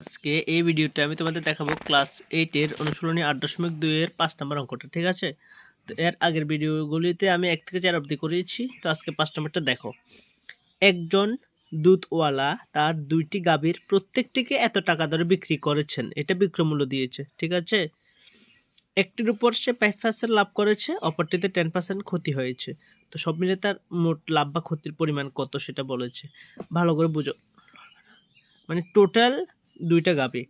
আজকে এই ভিডিওটা আমি তোমাদের দেখাবো ক্লাস এইটের অনুশীলনী আট দশমিক দুইয়ের পাঁচ নম্বর অঙ্কটা, ঠিক আছে? তো এর আগের ভিডিওগুলিতে আমি এক থেকে চার অবধি করিয়েছি তো আজকে পাঁচ নম্বরটা দেখো। একজন দুধওয়ালা তার দুইটি গাভীর প্রত্যেকটিকে এত টাকা দরে বিক্রি করেছেন, এটা বিক্রমূল্য দিয়েছে, ঠিক আছে? একটির উপর সে ফাইভ পার্সেন্ট লাভ করেছে, অপরটিতে টেন পার্সেন্ট ক্ষতি হয়েছে। তো সব মিলে তার মোট লাভ বা ক্ষতির পরিমাণ কত সেটা বলেছে? ভালো করে বুঝো। মানে টোটাল দুইটা গাভী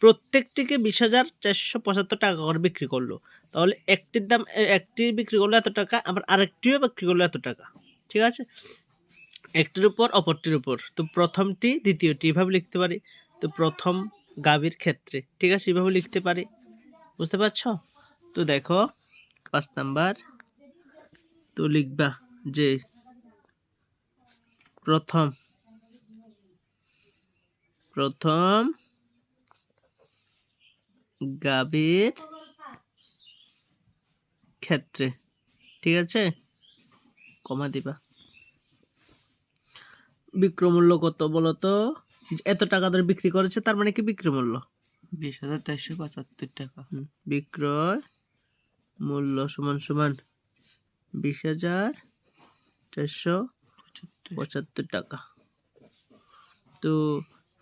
প্রত্যেকটিকে বিশ হাজার চারশো পঁচাত্তর টাকা করে বিক্রি করল। তাহলে একটির দাম একটি বিক্রি করল এত টাকা, আবার আরেকটিও বিক্রি করল এত টাকা। ঠিক আছে? একটির উপর, অপরটির উপর। তো প্রথমটি, দ্বিতীয়টি, এভাবে লিখতে পারি। তো প্রথম গাভীর ক্ষেত্রে, ঠিক আছে? এভাবে লিখতে পারি। বুঝতে পারছ? তো দেখো, পাঁচ নাম্বার। তো লিখবা যে প্রথম প্রথম গাভীর ক্ষেত্রে ঠিক আছে? কমা দিবা। বিক্রমূল্য কত বলতো এত টাকা ধরে বিক্রি করেছে তার মানে কি বিক্রমূল্য? বিশ হাজার চারশো পঁচাত্তর টাকা। বিক্রয় মূল্য সমান সমান বিশ হাজার চারশো পঁচাত্তর পঁচাত্তর টাকা। তো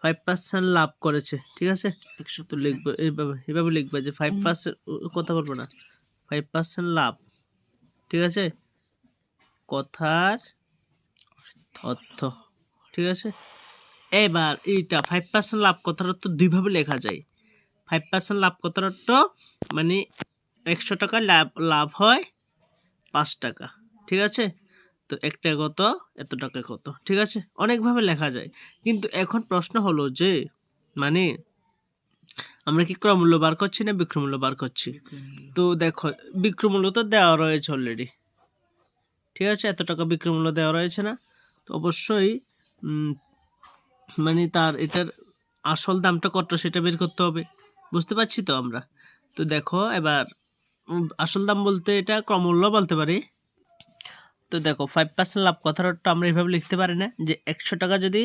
ফাইভ পার্সেন্ট লাভ করেছে ঠিক আছে? একশো তো লিখব এইভাবে এভাবে লিখবে যে ফাইভ পার্সেন্ট কথা বলব না। ফাইভ পার্সেন্ট লাভ ঠিক আছে? কথার অর্থ ঠিক আছে? এবার এইটা ফাইভ পার্সেন্ট লাভ কথার অর্থ দুইভাবে লেখা যায়। ফাইভ পার্সেন্ট লাভ কথার অর্থ মানে একশো টাকা লাভ লাভ হয় পাঁচ টাকা ঠিক আছে? তো একটা কত? এত টাকা কত? ঠিক আছে? অনেকভাবে লেখা যায়। কিন্তু এখন প্রশ্ন হলো যে মানে আমরা কি ক্রমূল্য বার করছি না বিক্রমূল্য বার করছি? তো দেখো বিক্রমূল্য তো দেওয়া রয়েছে অলরেডি ঠিক আছে? এত টাকা বিক্রমূল্য দেওয়া রয়েছে না? তো অবশ্যই মানে তার এটার আসল দামটা কত সেটা বের করতে হবে। বুঝতে পারছি তো আমরা? তো দেখো এবার আসল দাম বলতে এটা ক্রমূল্য বলতে পারি। তো দেখো ফাইভ পার্সেন্ট লাভ কথার অর্থ আমরা এইভাবে লিখতে পারি না যে একশো টাকা যদি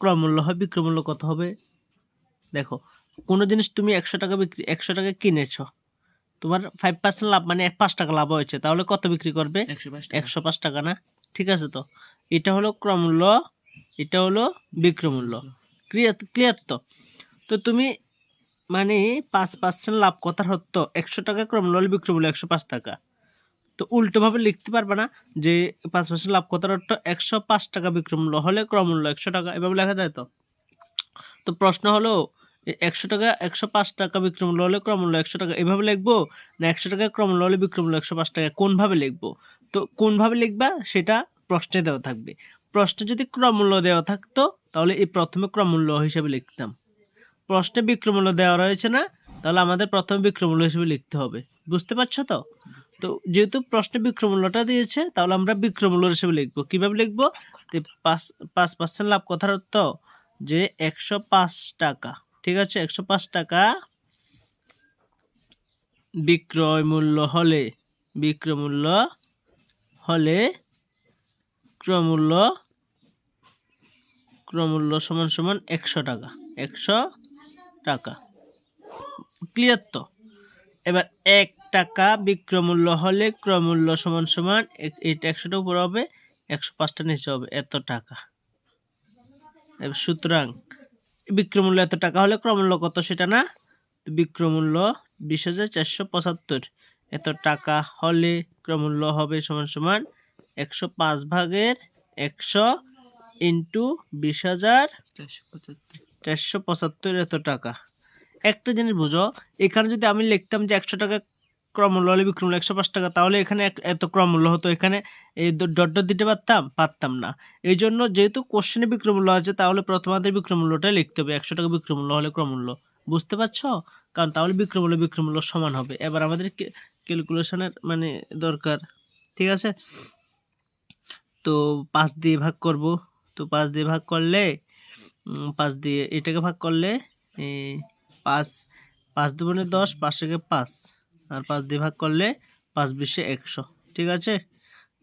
ক্রমূল্য হয় বিক্রমূল্য কত হবে? দেখো কোনো জিনিস তুমি একশো টাকা বিক্রি একশো টাকা কিনেছ তোমার ফাইভ পার্সেন্ট লাভ মানে এক পাঁচ টাকা লাভ হয়েছে তাহলে কত বিক্রি করবে? একশো পাঁচ একশো পাঁচ টাকা না? ঠিক আছে তো? এটা হলো ক্রমূল্য এটা হলো বিক্রমূল্য। ক্লিয়ার ক্লিয়ার তো? তো তুমি মানে পাঁচ পার্সেন্ট লাভ কথার হতো একশো টাকা ক্রমূল্য হলে বিক্রমূল্য একশো পাঁচ টাকা। তো উল্টোভাবে লিখতে পারবে না যে পাঁচ পার্সেন্ট লাভ কথার অর্থ একশো পাঁচ টাকা বিক্রমূল্য হলে ক্রমূল্য একশো টাকা, এভাবে লেখা যায় তো? তো প্রশ্ন হলো একশো টাকা, একশো পাঁচ টাকা বিক্রমূল্য হলে ক্রমূল্য একশো টাকা, এভাবে লিখব না একশো টাকা ক্রমূল্য হলে বিক্রমূল্য একশো পাঁচ টাকা, কোনভাবে লিখব? তো কোনভাবে লিখবা? সেটা প্রশ্নে দেওয়া থাকবে। প্রশ্নে যদি ক্রমূল্য দেওয়া থাকতো, তাহলে এই প্রথমে ক্রমূল্য হিসেবে লিখতাম। প্রশ্নে বিক্রমূল্য দেওয়া রয়েছে না, তাহলে আমাদের প্রথমে বিক্রমূল্য হিসেবে লিখতে হবে। বুঝতে পারছ তো? তো যেহেতু প্রশ্নে বিক্রমূল্যটা দিয়েছে তাহলে আমরা বিক্রমূল্য হিসেবে লিখব। কীভাবে লিখব? পাঁচ পাঁচ পার্সেন্ট লাভ কথার অর্থ যে একশো পাঁচ টাকা ঠিক আছে? একশো পাঁচ টাকা বিক্রয় মূল্য হলে বিক্রয় মূল্য হলে ক্রমূল্য ক্রমূল্য সমান সমান একশো টাকা একশো টাকা। ক্লিয়ার তো? এবার এক টাকা বিক্রমূল্য হলে ক্রমূল্য সমান সমান এ- এইটা একশোটা উপর হবে, একশো পাঁচটা নিচে হবে, এত টাকা। সুতরাং বিক্রমূল্য এত টাকা হলে ক্রমূল্য কত সেটা না? বিক্রমূল্য বিশ হাজার চারশো পঁচাত্তর। এত টাকা হলে ক্রমূল্য হবে সমান সমান একশো পাঁচ ভাগের একশো ইন্টু বিশ হাজার চারশো পঁচাত্তর। এত টাকা। একটা জিনিস বুঝো, এখানে যদি আমি লিখতাম যে একশো টাকা ক্রমূল্য হলে বিক্রমূল্য একশো পাঁচ টাকা, তাহলে এখানে এত ক্রমূল্য হতো। এখানে এই ডট দিতে পারতাম? পারতাম না। এই জন্য যেহেতু কোশ্চেনে বিক্রমূল্য আছে, তাহলে প্রথমে আমাদের বিক্রমূল্যটা লিখতে হবে। একশো টাকা বিক্রমূল্য হলে ক্রমূল্য বুঝতে পারছ? কারণ তাহলে বিক্রমূল্য বিক্রমূল্য সমান হবে। এবার আমাদের ক্যালকুলেশনের মানে দরকার। ঠিক আছে? তো পাঁচ দিয়ে ভাগ করব। তো পাঁচ দিয়ে ভাগ করলে পাঁচ দিয়ে এটাকে ভাগ করলে পাঁচ পাঁচ দুগুণে দশ, পাঁচ থেকে পাঁচ। আর পাঁচ দিয়ে ভাগ করলে পাঁচ বিশে একশো, ঠিক আছে?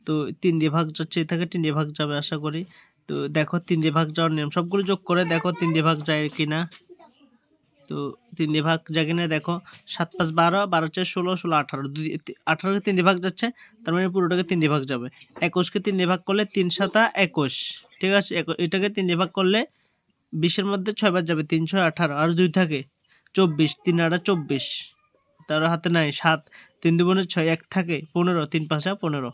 তো তিন দিয়ে ভাগ যাচ্ছে থেকে, তিন দিয়ে ভাগ যাবে আশা করি। তো দেখো তিন দিয়ে ভাগ যাওয়ার নিয়ম, সবগুলো যোগ করে দেখো তিন দিয়ে ভাগ যায় কি না তো তিন দিয়ে ভাগ যায় কিনা দেখো, সাত পাঁচ বারো বারো চার ষোলো ষোলো আঠারো। দুই, আঠারোকে তিন দিয়ে ভাগ যাচ্ছে, তার মানে পুরোটাকে তিন দিয়ে ভাগ যাবে। একুশকে তিন দিয়ে ভাগ করলে তিন সাতা একুশ, ঠিক আছে? এটাকে তিন দিয়ে ভাগ করলে বিশের মধ্যে ছয় বার যাবে তিন ছয় আঠারো। আর দুই থাকে, চব্বিশ, তিন আটা চব্বিশ। তার হাতে নাই, সাত। তিন দুগুণে ছয়, এক থাকে পনেরো, তিন পাঁচা পনেরো।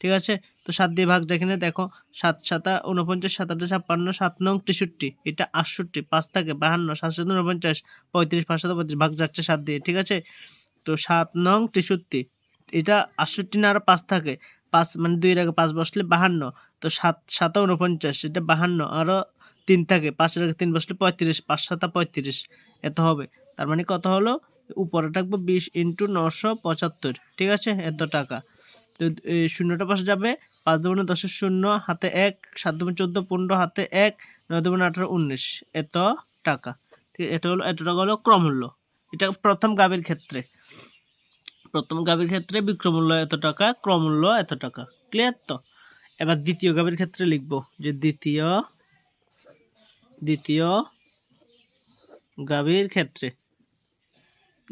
ঠিক আছে? তো সাত দিয়ে ভাগ যেখানে দেখো, সাত সাতা উনপঞ্চাশ সাত আটে ছাপ্পান্ন, সাত নং তেষট্টি। এটা আটষট্টি, পাঁচ থাকে বাহান্ন, সাত সাত উনপঞ্চাশ পঁয়ত্রিশ, পাঁচ সাত পঁয়ত্রিশ, ভাগ যাচ্ছে সাত দিয়ে, ঠিক আছে? তো সাত নং তেষট্টি, এটা আটষট্টি না আরও পাঁচ থাকে। পাঁচ মানে দুই আগে পাঁচ বসলে বাহান্ন, তো সাত সাতা উনপঞ্চাশ এটা বাহান্ন আরও তিন থাকে, পাঁচের আগে তিন বসলে পঁয়ত্রিশ, পাঁচ সাতা পঁয়ত্রিশ, এত হবে। তার মানে কত হলো? উপরে থাকবে বিশ ইন্টু নশো পঁচাত্তর, ঠিক আছে? এত টাকা। তো শূন্যটা পাশে যাবে, পাঁচ দুগুণে দশের শূন্য, হাতে এক, সাত দুগুণ চোদ্দ, পনেরো, হাতে এক, নয় দুগুণ আঠারো, উনিশ, এত টাকা। ঠিক এটা হলো, এত টাকা হলো ক্রমূল্য এটা প্রথম গাভীর ক্ষেত্রে। প্রথম গাভীর ক্ষেত্রে বিক্রমূল্য এত টাকা, ক্রমূল্য এত টাকা। ক্লিয়ার তো? এবার দ্বিতীয় গাভীর ক্ষেত্রে লিখব যে দ্বিতীয় দ্বিতীয় গাভীর ক্ষেত্রে।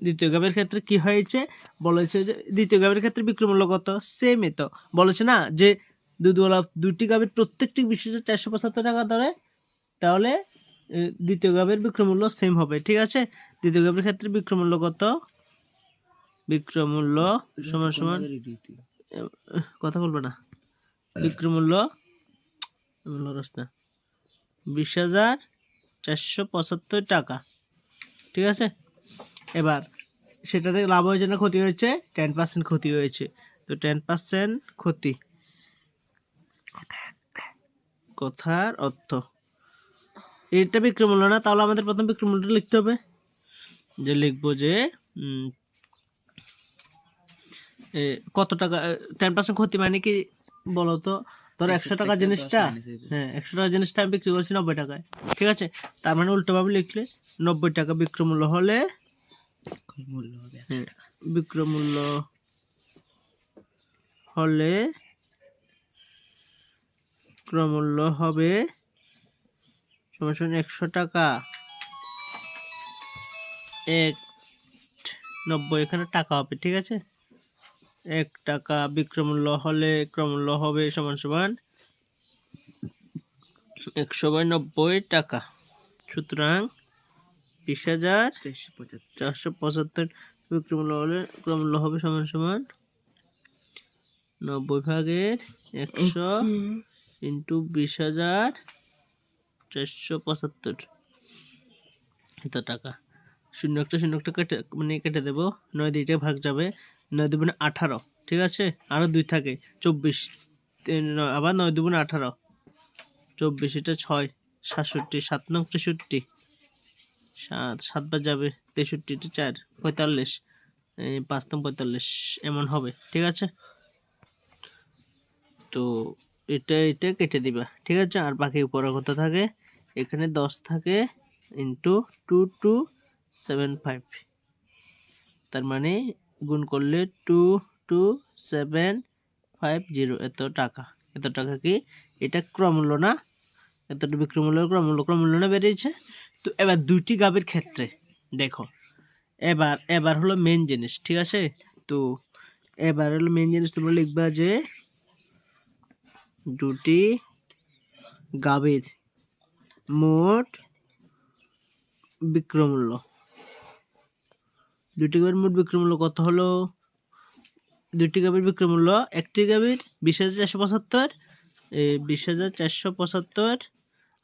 দ্বিতীয় গাভীর ক্ষেত্রে কি হয়েছে? বলেছে যে দ্বিতীয় গাভীর ক্ষেত্রে বিক্রমূল্য কত? সেমই তো। বলেছে না যে দুধওয়ালা দুটি গাভীর প্রত্যেকটি বিশেষ চারশো পঁচাত্তর টাকা ধরে, তাহলে দ্বিতীয় গাভীর বিক্রমূল্য সেম হবে। ঠিক আছে? দ্বিতীয় গাভীর ক্ষেত্রে বিক্রমূল্য কত? বিক্রমূল্য সমান সমান কথা বলব না। বিক্রমূল্য মূল্য না। বিশ হাজার চারশো পঁচাত্তর টাকা। ঠিক আছে? এবার সেটাতে লাভ হয়েছে না ক্ষতি হয়েছে টেন পার্সেন্ট ক্ষতি হয়েছে। তো টেন পার্সেন্ট ক্ষতি। কথার অর্থ। এটা বিক্রমূল্য না তাহলে আমাদের প্রথম বিক্রমূল্যটা লিখতে হবে। যে লিখব যে কত টাকা টেন পার্সেন্ট ক্ষতি মানে কি বলো তো ধর একশো টাকা জিনিসটা হ্যাঁ একশো টাকা জিনিসটা আমি বিক্রি করছি নব্বই টাকায় ঠিক আছে? তার মানে উল্টোভাবে লিখলে নব্বই টাকা বিক্রমূল্য হলে মূল্য হবে হ্যাঁ, বিক্রমূল্য হলে ক্রমূল্য হবে একশো টাকা। এক নব্বই এখানে টাকা হবে ঠিক আছে? এক টাকা বিক্রমূল্য হলে ক্রমূল্য হবে সমান সমান একশো বাই নব্বই টাকা। সুতরাং বিশ হাজার চারশো পঁচাত্তর চারশো পঁচাত্তর বিক্রমূল্য হলে ক্রমূল্য হবে সমান সমান নব্বই ভাগের একশো ইন্টু বিশ হাজার চারশো পঁচাত্তর। এত টাকা। শূন্য একটা শূন্য একটা কেটে মানে কেটে দেবো। নয় দুইটা ভাগ যাবে। নয় দুগুণে আঠারো, ঠিক আছে? আরও দুই থাকে, চব্বিশ আবার নয় দুগুণে আঠারো। চব্বিশ এটা ছয়, সাতষট্টি, সাত নং তেষট্টি। সাত সাতবার যাবে তেষট্টিটা চার, পঁয়তাল্লিশ। পাঁচ নং পঁয়তাল্লিশ, এমন হবে, ঠিক আছে? তো এটা এটা কেটে দিবা, ঠিক আছে? আর বাকি উপরে কত থাকে? এখানে দশ থাকে into two two seven five তার মানে গুণ করলে two two, seven, five, zero. এত টাকা। এত টাকা কি? এটা ক্রমূল্য না? এতটা বিক্রমূল্য ক্রমূল্য ক্রমূল্য না বেরিয়েছে? তো এবার দুইটি গাভীর ক্ষেত্রে, দেখো। এবার এবার হলো মেন জিনিস, ঠিক আছে? তো এবার হলো মেন জিনিস তোমরা লিখবা যে দুটি গাভীর মোট বিক্রমূল্য। দুটি গাভীর মোট বিক্রমূল্য কত হলো? দুটি গাভীর বিক্রমূল্য একটি গাভীর বিশ হাজার চারশো পঁচাত্তর বিশ হাজার চারশো পঁচাত্তর,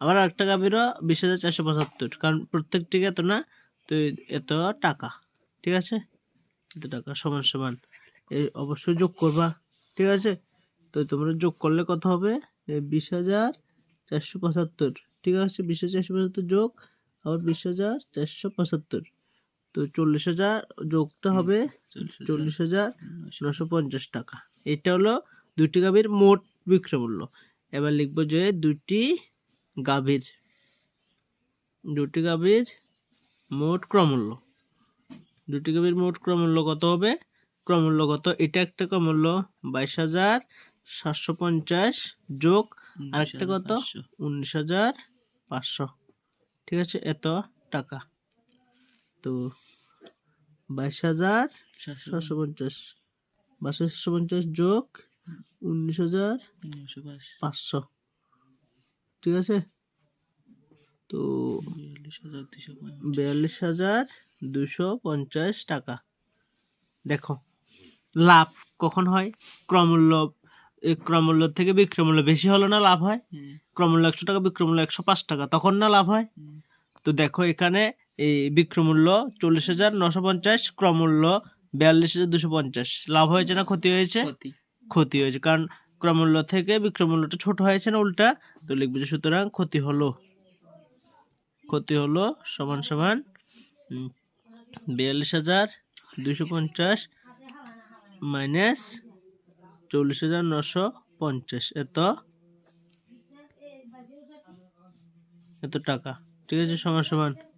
আবার আরেকটা গাভীরও বিশ হাজার চারশো পঁচাত্তর, কারণ প্রত্যেকটিকে এত না, তো এত টাকা, ঠিক আছে? এত টাকা, সমান সমান এই অবশ্যই যোগ করবা, ঠিক আছে? তো তোমরা যোগ করলে কত হবে? বিশ হাজার চারশো পঁচাত্তর, ঠিক আছে? বিশ হাজার চারশো পঁচাত্তর যোগ, আবার বিশ হাজার চারশো পঁচাত্তর। তো চল্লিশ হাজার যোগটা হবে চল্লিশ হাজার নশো পঞ্চাশ টাকা। এটা হলো দুটি গাভীর মোট বিক্রয় মূল্য। এবার লিখব যে দুটি গাভীর দুটি গাভীর মোট ক্রমূল্য দুটি গাভীর মোট ক্রমূল্য কত হবে? ক্রমূল্য কত? এটা একটা ক্রমূল্য বাইশ হাজার সাতশো পঞ্চাশ যোগ আরেকটা কত? উনিশ হাজার পাঁচশো। ঠিক আছে? এত টাকা। তো বাইশ হাজার সাতশো সাতশো পঞ্চাশ। বাইশ সাতশো পঞ্চাশ যোগ উনিশ হাজার পাঁচশো। ঠিক আছে? তো বিয়াল্লিশ হাজার দুশো পঞ্চাশ। টাকা। দেখো লাভ কখন হয়? ক্রমূল্য ক্রমূল্য থেকে বিক্রমূল্য বেশি হলো না লাভ হয়? ক্রমূল্য একশো টাকা বিক্রমূল্য একশো পাঁচ টাকা তখন না লাভ হয়? তো দেখো এখানে এই বিক্রমূল্য চল্লিশ হাজার নশো পঞ্চাশ ক্রমূল্য বিয়াল্লিশ হাজার দুশো পঞ্চাশ। লাভ হয়েছে না ক্ষতি হয়েছে? ক্ষতি। হয়েছে কারণ ক্রমূল্য থেকে বিক্রমূল্যটা ছোট হয়েছে না উল্টা তো লিখবে যে সুতরাং ক্ষতি হলো। ক্ষতি হলো সমান সমান বিয়াল্লিশ হাজার দুশো পঞ্চাশ মাইনাস চল্লিশ হাজার নশো পঞ্চাশ। এত? এত টাকা। ঠিক আছে সমান সমান এটা একটু up করো,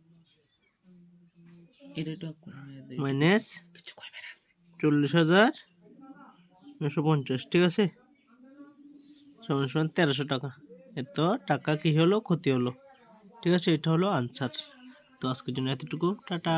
আমি এদের মাইনাস চল্লিশ হাজার নশো পঞ্চাশ ঠিক আছে? সমান সমান তেরোশো টাকা। এত টাকা কি হলো? ক্ষতি হলো। ঠিক আছে এটা হলো আনসার তো আজকের জন্য এতটুকু। টাটা।